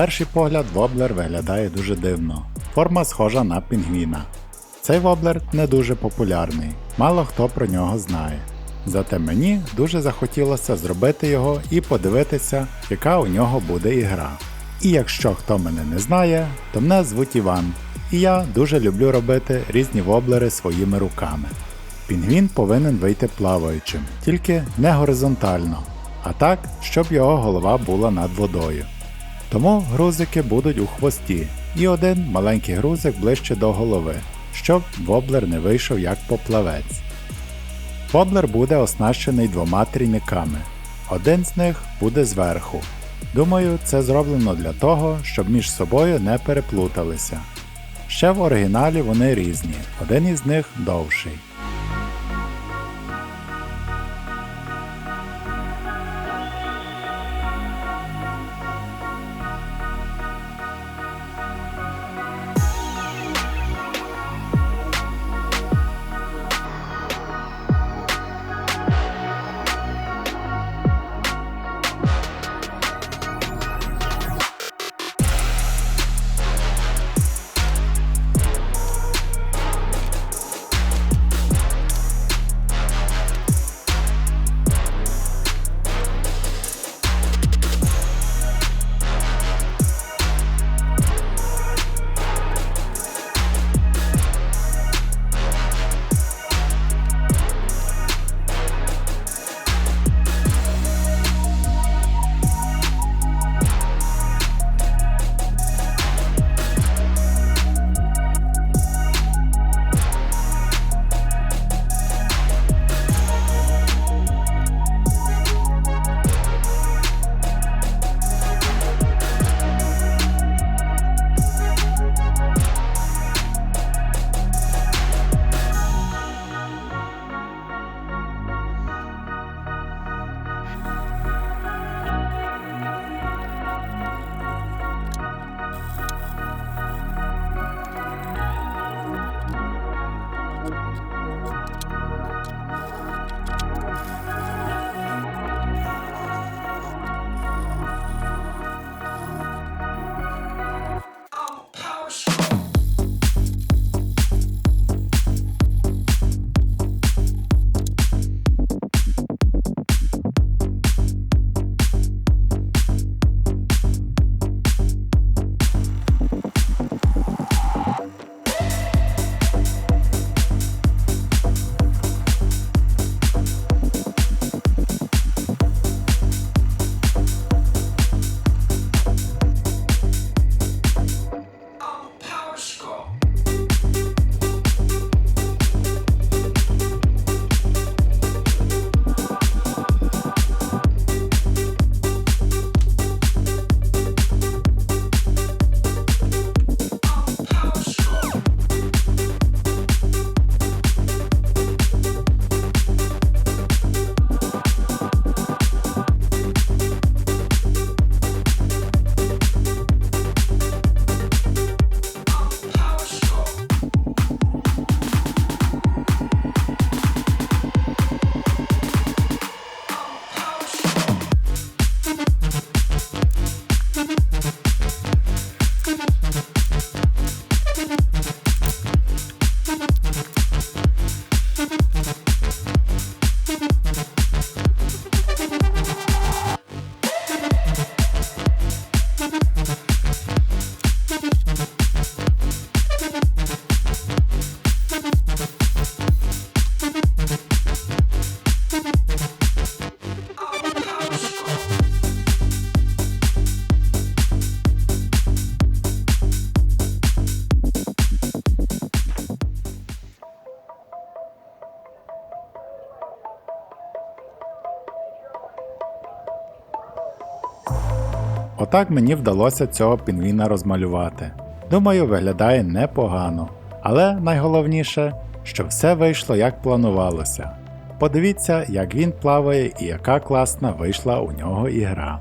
перший погляд воблер виглядає дуже дивно. Форма схожа на пінгвіна. Цей воблер не дуже популярний, мало хто про нього знає. Зате мені дуже захотілося зробити його і подивитися, яка у нього буде ігра. І якщо хто мене не знає, то мене звуть Іван, і я дуже люблю робити різні воблери своїми руками. Пінгвін повинен вийти плаваючим, тільки не горизонтально, а так, щоб його голова була над водою. Тому грузики будуть у хвості, і один маленький грузик ближче до голови, щоб воблер не вийшов як поплавець. Воблер буде оснащений двома трійниками. Один з них буде зверху. Думаю, це зроблено для того, щоб між собою не переплуталися. Ще в оригіналі вони різні, один із них довший. Отак мені вдалося цього пінгвіна розмалювати. Думаю, виглядає непогано. Але найголовніше, що все вийшло як планувалося. Подивіться, як він плаває і яка класна вийшла у нього ігра.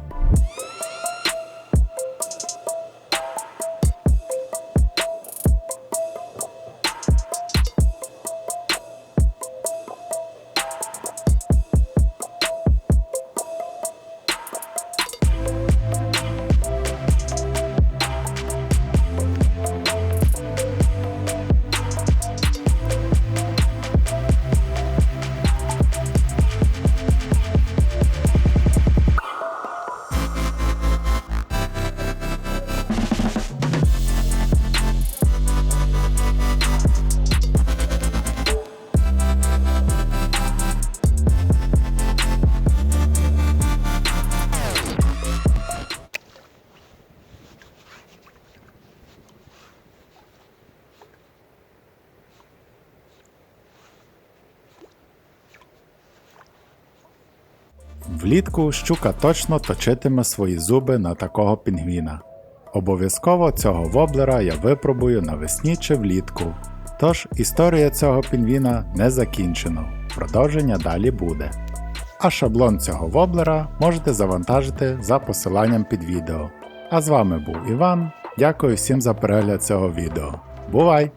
Влітку щука точно точитиме свої зуби на такого пінгвіна. Обов'язково цього воблера я випробую навесні чи влітку. Тож історія цього пінгвіна не закінчено, продовження далі буде. А шаблон цього воблера можете завантажити за посиланням під відео. А з вами був Іван. Дякую всім за перегляд цього відео. Бувай!